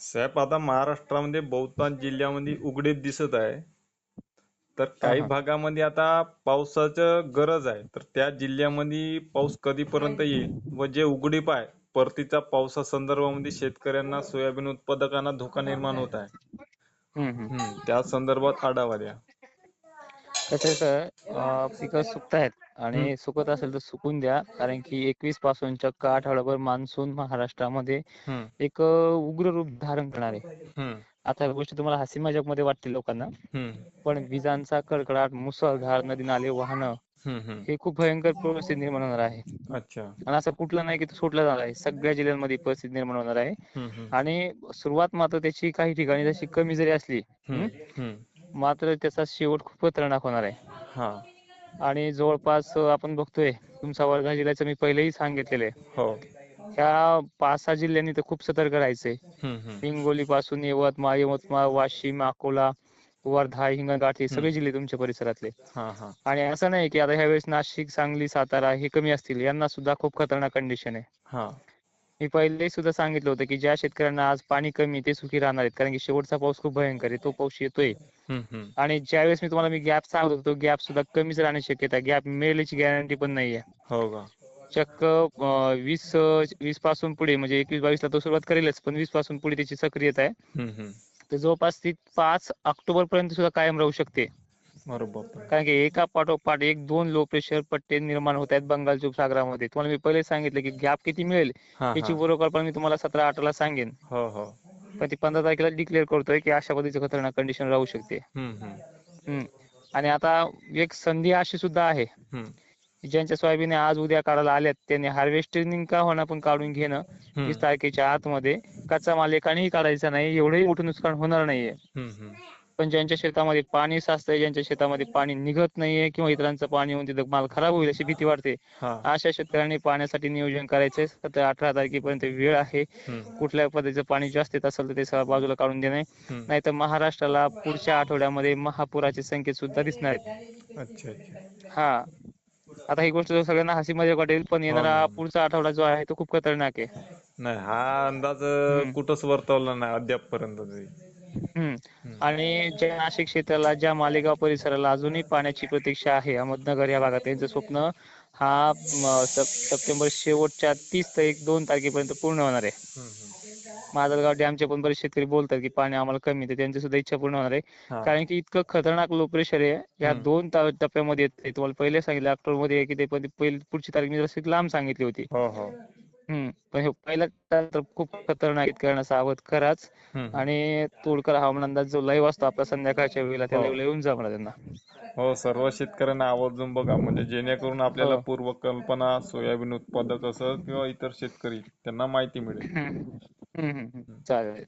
साहेब आता महाराष्ट्रामध्ये बहुतांश जिल्ह्यामध्ये उघडीप दिसत आहे. तर काही हा. भागामध्ये आता पावसाचं गरज आहे. तर त्या जिल्ह्यामध्ये पाऊस कधीपर्यंत येईल व जे उघडीप आहे परतीच्या पावसासंदर्भामध्ये शेतकऱ्यांना सोयाबीन उत्पादकांना धोका निर्माण होत आहे. हम्म, हम्म. हम्म, त्या संदर्भात आढावा द्या. कसं आहे सर? अं, पिकं सुकतायत आणि सुकत असेल तर सुकून द्या. कारण की एकवीसपासून चक्क आठवडाभर मान्सून महाराष्ट्रामध्ये एक उग्र रूप धारण करणार. आहे आता गोष्ट तुम्हाला हसी मजाकमध्ये वाटते लोकांना. पण विजांचा कडकडाट मुसळधार नदी नाले वाहनं. हे खूप भयंकर परिस्थिती निर्माण होणार आहे. अच्छा. आणि असं कुठलं नाही की तो सोडला जाणार आहे. सगळ्या जिल्ह्यांमध्ये परिस्थिती निर्माण होणार आहे. आणि सुरुवात मात्र त्याची काही ठिकाणी जशी कमी जरी असली. मात्र त्याचा शेवट खूप खतरनाक होणार आहे. आणि जवळपास आपण बघतोय तुमचा वर्धा जिल्ह्याचं मी पहिलेही सांगितलेलं आहे. हो. ह्या पाच सहा जिल्ह्यांनी तर खूप सतर्क राहायचंय. हिंगोली पासून यवतमाळ यवतमाळ वाशिम अकोला वर्धा हिंगणघाट हे सगळे जिल्हे तुमच्या परिसरातले. आणि असं नाही की आता ह्यावेळेस नाशिक सांगली सातारा हे कमी असतील यांना सुद्धा खूप खतरनाक कंडिशन आहे. मी पहिले सुद्धा सांगितलं होतं की ज्या शेतकऱ्यांना आज पाणी कमी ते सुखी राहणार आहेत. कारण की शेवटचा पाऊस खूप भयंकर आहे तो पाऊस येतोय. आणि ज्यावेळेस मी तुम्हाला मी गॅप सांगत होतो तो गॅप सुद्धा कमीच राहण्याची शक्यता आहे. गॅप मिळेल गॅरंटी पण नाहीये हो का? चक्क वीस वीसपासून पुढे म्हणजे एकवीस बावीस ला तो सुरुवात करेलच पण वीसपासून पुढे त्याची सक्रियता आहे. तर जवळपास ती पाच ऑक्टोबर पर्यंत सुद्धा कायम राहू शकते. बरोबर. कारण की एका पाठोपाठ एक दोन लो प्रेशर पट्टे निर्माण होत आहेत बंगालच्या उपसागरामध्ये तुम्हाला मी पहिले सांगितलं की गॅप किती मिळेल याची बरोबर पण मी तुम्हाला सतरा अठराला सांगेन. हो हो. पण ती पंधरा तारखेला डिक्लेअर करतोय की अशा पद्धतीची खतरनाक कंडिशन राहू शकते. आणि आता एक संधी अशी सुद्धा आहे. ज्यांच्या सोयाबीन आज उद्या काढायला आल्यात त्यांनी हार्वेस्टिंग का होणार पण काढून घेणं. वीस तारखेच्या आतमध्ये कच्चा माल एकानेही काढायचा नाही एवढंही मोठं नुकसान होणार नाहीये. पण ज्यांच्या शेतामध्ये पाणी साचतंय ज्यांच्या शेतामध्ये पाणी निघत नाहीये किंवा इतरांचं पाणी येऊन तिथं माल खराब होईल अशी भीती वाटते हा. अशा शेतकऱ्यांनी पाण्यासाठी नियोजन करायचंय. सतरा अठरा तारखेपर्यंत वेळ आहे. कुठल्या पद्धतीचं पाणी जास्त येत असेल तर ते सगळं बाजूला काढून देणे हम्म. नाही तर महाराष्ट्राला पुढच्या आठवड्यामध्ये महापुराचे संकेत सुद्धा दिसणार आहेत. अच्छा अच्छा. हा. आता ही गोष्ट सगळ्यांना हसी मजाक वाटेल पण येणारा ना. पुढचा आठवडा जो आहे तो खूप खतरनाक आहे. नाही हा अंदाज. कुठंच वर्तवला नाही अद्यापपर्यंत तरी. हम्म. आणि ज्या नाशिक क्षेत्राला ज्या मालेगाव परिसराला अजूनही पाण्याची प्रतीक्षा आहे अहमदनगर या भागात त्यांचं स्वप्न हा सप्टेंबर शेवटच्या तीस ते एक दोन तारखेपर्यंत पूर्ण होणार आहे. माजलगाव डॅमचे पण बरेच शेतकरी बोलतात की पाणी आम्हाला कमी तर त्यांची सुद्धा इच्छा पूर्ण होणार आहे. कारण की इतकं खतरनाक लो प्रेशर आहे या. दोन टप्प्यामध्ये येते तुम्हाला पहिले सांगितलं ऑक्टोबरमध्ये की ते पण पुढची तारीख मी लांब सांगितली होती. हो हो. पण हे पहिला तर खूप खतरनाक शेतकऱ्यांना सावध कराच. आणि तोडकर हवामान अंदाज जो लाईव्ह असतो आपला संध्याकाळच्या वेळेला त्या हो. लाईव्हला येऊन जा म्हणा त्यांना. हो सर्व शेतकऱ्यांना आवर्जून बघा. म्हणजे जेणेकरून आपल्याला हो. पूर्वकल्पना सोयाबीन उत्पादक असं किंवा इतर शेतकरी त्यांना माहिती मिळेल. चालेल.